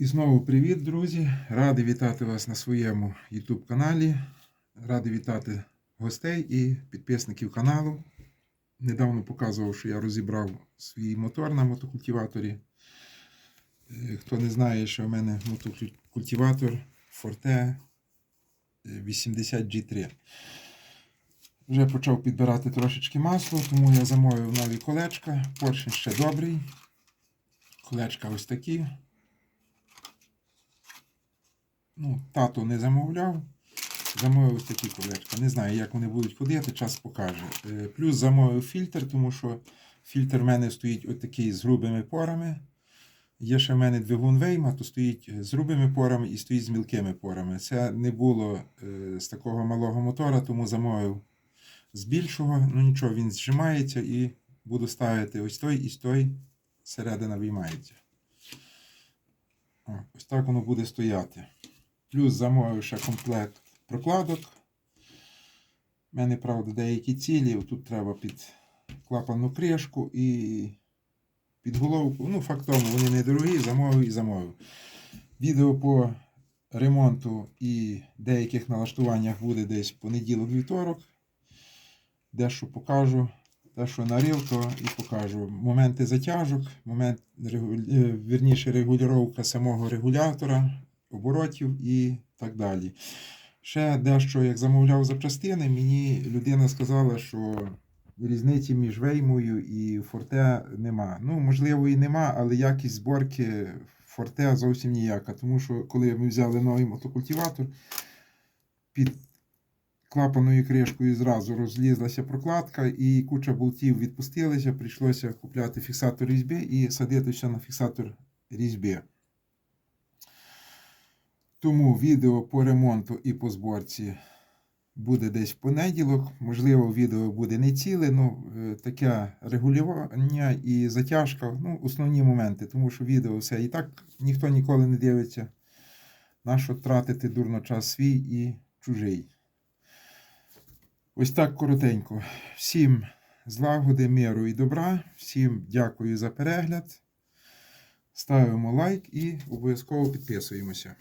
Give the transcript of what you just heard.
І знову привіт, друзі! Радий вітати вас на своєму YouTube каналі. Радий вітати гостей і підписників каналу. Недавно показував, що я розібрав свій мотор на мотокультиваторі. Е, Хто не знає, що в мене мотокультиватор Forte 80G3. Вже почав підбирати трошечки масло, тому я замовив нові колечка. Поршень ще добрий. Колечка ось такі. Ну, тато не замовляв. Замовив ось такі колечка. Не знаю, як вони будуть ходити, час покаже. Е, Плюс замовив фільтр, тому що фільтр в мене стоїть ось такий з грубими порами. Є ще в мене двигун Вейма, то стоїть з грубими порами і стоїть з мілкими порами. Це не було е, з такого малого мотора, тому замовив з більшого. Ну нічого, він зжимається і буду ставити ось той і той. Середина виймається. Ось так воно буде стояти. Плюс замовив ще комплект прокладок. У мене, правда, деякі цілі. Тут треба під клапанну кришку і під головку. Ну, фактом, вони недорогі, замовив і замовив. Відео по ремонту і деяких налаштуваннях буде десь понеділок-вівторок. Дещо покажу. Те, що нарив, то і покажу. Моменти затяжок, момент, е, вірніше, регулювання самого регулятора, оборотів і так далі. Ще дещо, як замовляв запчастини, мені людина сказала, що різниці між веймою і форте нема. Ну, можливо, і нема, але якість зборки форте зовсім ніяка. Тому що коли ми взяли новий мотокультиватор, під клапаною кришкою зразу розлізлася прокладка, і куча болтів відпустилися. Прийшлося купляти фіксатор різьби і садити все на фіксатор різьби. Тому відео по ремонту і по зборці буде десь в понеділок. Можливо, відео буде не ціле, ну е, таке регулювання і затяжка. Ну, основні моменти, тому що відео все і так ніхто ніколи не дивиться. Нащо тратити дурно час свій і чужий. Ось так коротенько. Всім злагоди, миру і добра. Всім дякую за перегляд. Ставимо лайк і обов'язково підписуємося.